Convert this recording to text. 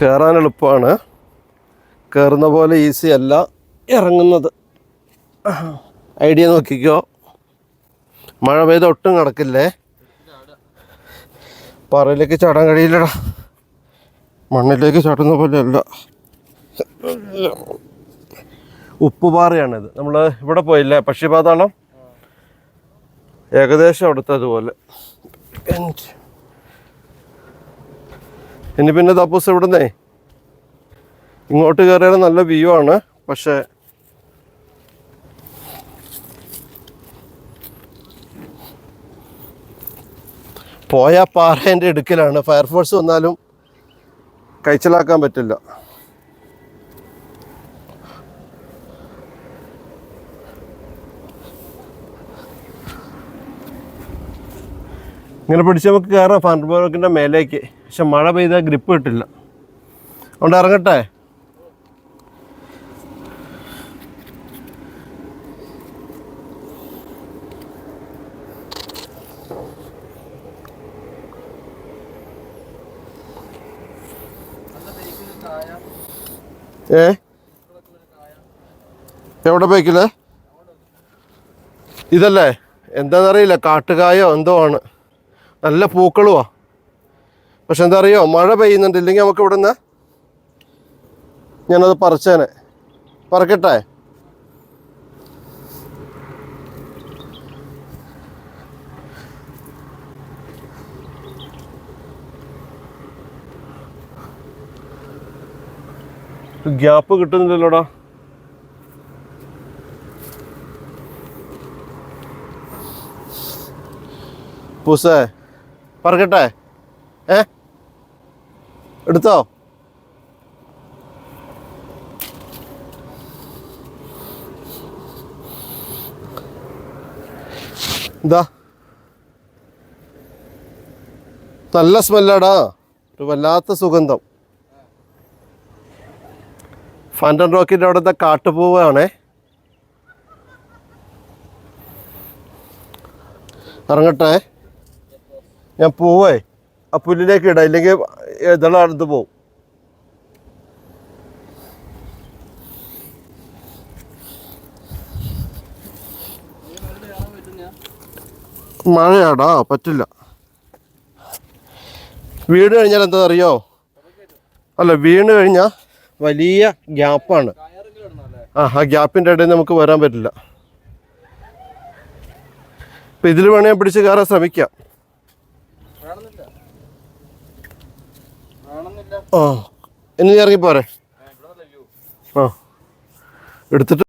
കയറാൻ എളുപ്പമാണ്. കയറുന്ന പോലെ ഈസി അല്ല. ഇറങ്ങുന്നത്. ഐഡിയ നോക്കിക്കോ. മഴ പെയ്ത ഒട്ടും കിടക്കില്ലേ? പറയിലേക്ക് ചാടാൻ കഴിയില്ലടാ. മണ്ണിലേക്ക് ചാടുന്ന പോലെയല്ല. ഉപ്പുപാറയാണിത് നമ്മൾ ഇവിടെ പോയില്ലേ? പക്ഷിപാതാളം? ഏകദേശം അവിടുത്തെ അതുപോലെ. ഇനി പിന്നെ തപ്പൂസ് ഇവിടുന്നേ ഇങ്ങോട്ട് കയറിയാൽ നല്ല വ്യൂ ആണ്. പക്ഷേ പോയ പാറേന്റെ ഇടുക്കിലാണ് ഫയർഫോഴ്സ് വന്നാലും കഴിച്ചിലാക്കാൻ പറ്റില്ല. ഇങ്ങനെ പിടിച്ച് നമുക്ക് കയറാം. ഫാൻബോക്കിന്റെ മേലേക്ക്. പക്ഷെ മഴ പെയ്താൽ ഗ്രിപ്പ് കിട്ടില്ല. അതുകൊണ്ട് ഇറങ്ങട്ടെ? ഏ? എവിടെ പോയിക്കില്ലേ? ഇതല്ലേ? എന്താണെന്നറിയില്ല കാട്ടുകായോ എന്തോ ആണ്. നല്ല പൂക്കളുവാ. പക്ഷെ എന്താ അറിയോ മഴ പെയ്യുന്നുണ്ട്. ഇല്ലെങ്കിൽ നമുക്ക് ഇവിടെ നിന്ന് ഞാനത് പറിച്ചേനെ. പറക്കട്ടെ? ഗ്യാപ്പ് കിട്ടുന്നില്ലല്ലോടാ. പൂസേ പറക്കട്ടെ. ഏ? എടുത്തോ? എന്താ? നല്ല സ്മെല്ലാടാ. ഒരു വല്ലാത്ത സുഗന്ധം. ഫാൻഡൻ റോക്കിന്റെ അവിടുത്തെ കാട്ടുപൂവാണേ. ഇറങ്ങട്ടെ. ഞാൻ പോവേ. ആ പുല്ലിലേക്ക് ഇടാം ഇല്ലെങ്കിൽ ഇതെല്ലാം അടുത്ത് പോവും. മഴയാടാ പറ്റില്ല. വീട് കഴിഞ്ഞാൽ എന്താ അറിയോ? അല്ല വീണ് കഴിഞ്ഞാൽ വലിയ ഗ്യാപ്പാണ്. ആ ആ ഗ്യാപ്പിന്റെ ഇടയിൽ നമുക്ക് വരാൻ പറ്റില്ല. ഇപ്പം ഇതിൽ വേണേൽ പിടിച്ച് കയറാൻ ശ്രമിക്കാം. ആ ഇനി ഇറങ്ങി പോരെ ആ എടുത്തിട്ട്